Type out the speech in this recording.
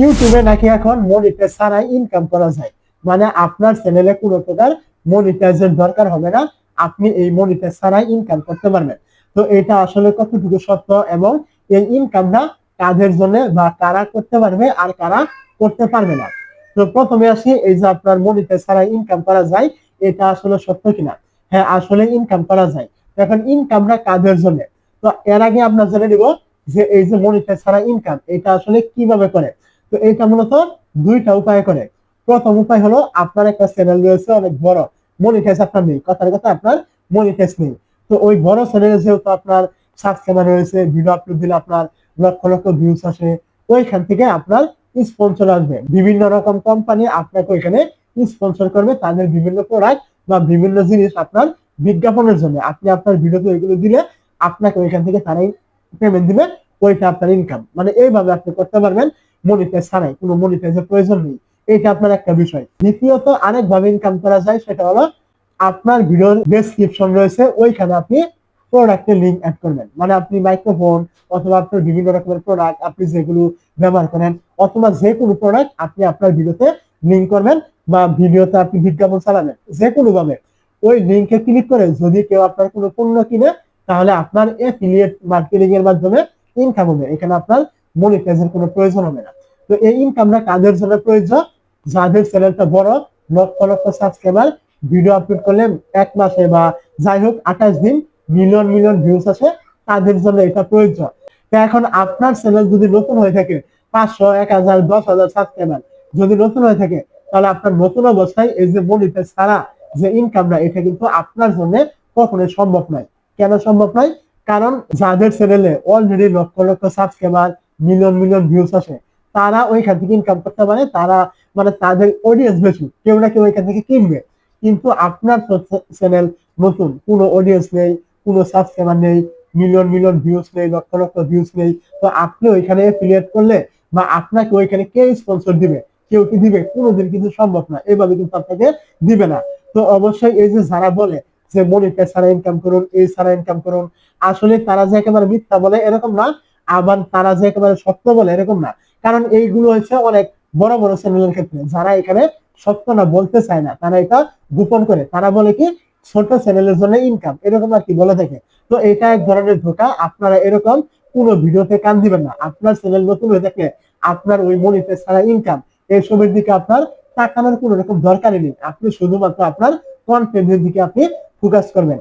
ইউটিউবে নাকি এখন মনিটাইজ ছাড়াই ইনকাম করা যায়। মানে আপনার চ্যানেলে কোনো প্রকার মনিটাইজের দরকার হবে না, আপনি এই মনিটাইজ ছাড়াই ইনকাম করতে পারবেন। তো এটা আসলে কতটুকু সত্য এবং এই ইনকামটা কাদের জন্য বা কারা করতে পারবে আর কারা করতে পারবে না? তো প্রথমে আসি, এই যে আপনার মনিটাইজ ছাড়াই ইনকাম করা যায়, এটা আসলে সত্য কিনা? হ্যাঁ আসলে ইনকাম করা যায়। এখন ইনকামটা কাদের জন্য? তো এর আগে আমরা জেনে নিব যে এই যে মনিটাইজ ছাড়া ইনকাম এটা আসলে কীভাবে করে? তো এটা মূলত দুইটা উপায় করে। প্রথম উপায় হলো আপনার একটা চ্যানেল রয়েছে, অনেক বড়। মনিটাইজ আপনার নেই। কথার কথা, আপনার মনিটাইজ নেই। তো ওই বড় চ্যানেলে যেহেতু আপনার সাবস্ক্রাইবার রয়েছে ভিডিও আপলোড দিলে আপনার লক্ষ লক্ষ ভিউজ আসে, ওইখান থেকে আপনার স্পন্সর আসবে। বিভিন্ন রকম কোম্পানি আপনাকে ওইখানে স্পন্সর করবে তাদের বিভিন্ন প্রোডাক্ট বা বিভিন্ন জিনিস আপনার বিজ্ঞাপনের জন্য। আপনি আপনার ভিডিওতে ওইগুলো দিলে আপনাকে ওইখান থেকে তারাই পেমেন্ট দিবে, ওইটা আপনার ইনকাম মানে এইভাবে আপনি করতে পারবেন। মনিটাইজ ছাড়াই, কোনো মনিটাইজের প্রয়োজন নেই। এটা আপনার একটা বিষয়। দ্বিতীয়ত আরেক ভাবে ইনকাম করা যায়, সেটা হলো আপনার ভিডিওর ডেসক্রিপশন রয়েছে, ওইখানে আপনি প্রোডাক্টের লিঙ্ক অ্যাড করবেন। মানে আপনি মাইক্রোফোন অথবা আপনার বিভিন্ন রকমের প্রোডাক্ট আপনি যেগুলো ব্যবহার করেন, অথবা যে কোনো প্রোডাক্ট আপনি আপনার ভিডিওতে লিঙ্ক করবেন বা ভিডিওতে আপনি বিজ্ঞাপন চালাবেন যে কোনো ভাবে ওই লিঙ্কে ক্লিক করে যদি কেউ আপনার কোনো পণ্য কিনে, তাহলে আপনার এফিলিয়েট মার্কেটিং এর মাধ্যমে ইনকাম হবে। এখানে আপনার মনিটাইজের কোনো প্রয়োজন হবে না। তো এই ইনকামটা কাদের জন্য প্রয়োজন? যাদের চ্যানেলটা বড়, lakh lakh subscriber video upload করলে এক মাসে বা যাই হোক আঠাশ দিন মিলিয়ন মিলিয়ন ভিউজ আসে, তাদের জন্য এটা প্রয়োজন। তো এখন আপনার চ্যানেল যদি নতুন হয়ে থাকে, পাঁচশো, এক হাজার, দশ হাজার সাবস্ক্রাইবার যদি নতুন হয়ে থাকে, তাহলে আপনার নতুন অবস্থায় এই যে মনিটাইজ ছাড়া যে ইনকামটা এটা কিন্তু আপনার জন্য কখনোই সম্ভব নয়। কেন সম্ভব নয়? কারণ যাদের চ্যানেলে already lakh lakh subscriber million million views আসে, তারা ওইখান থেকে ইনকাম করতে পারে, তারা মানে তাদের অডিয়েন্স বেশি, কেউ না কেউ ওইখান থেকে কিনবে। কিন্তু আপনার চ্যানেল নতুন, কোনো অডিয়েন্স নেই, কোনো সাবস্ক্রাইবার নেই মিলিয়ন মিলিয়ন ভিউজ নেই, লক্ষ লক্ষ ভিউজ নেই, তো আপনি ওইখানে এফিলিয়েট করলে বা আপনাকে ওইখানে কে স্পন্সর দিবে, কেউ কি দিবে, কোনোদিন কিন্তু সম্ভব না, এভাবে কিন্তু আপনাকে দিবে না। তো অবশ্যই এই যে যারা বলে যে মনিটাইজ ছাড়া ইনকাম করুন, এই ছাড়া ইনকাম করুন, আসলে তারা যে একেবারে মিথ্যা বলে এরকম না আবার তারা যে একেবারে সত্য বলে, এরকম না। কারণ এইগুলো হচ্ছে অনেক বড় বড় চ্যানেলের ক্ষেত্রে। যারা এখানে সত্য না বলতে চায় না, তারা এটা গোপন করে। তারা বলে কি, ছোট চ্যানেলের জন্য ইনকাম এরকম আর কি বলে থাকে। তো এটা এক ধরনের ধোকা। আপনারা এরকম কোনো ভিডিওতে কান দিবেন না। আপনার চ্যানেল নতুন হয়ে থাকলে আপনার ওই মনিটাইজ ছাড়া ইনকাম এইসবের দিকে আপনার তাকানোর কোনো রকম দরকারই নেই। আপনি শুধুমাত্র আপনার কন্টেন্টের দিকে আপনি ফোকাস করবেন।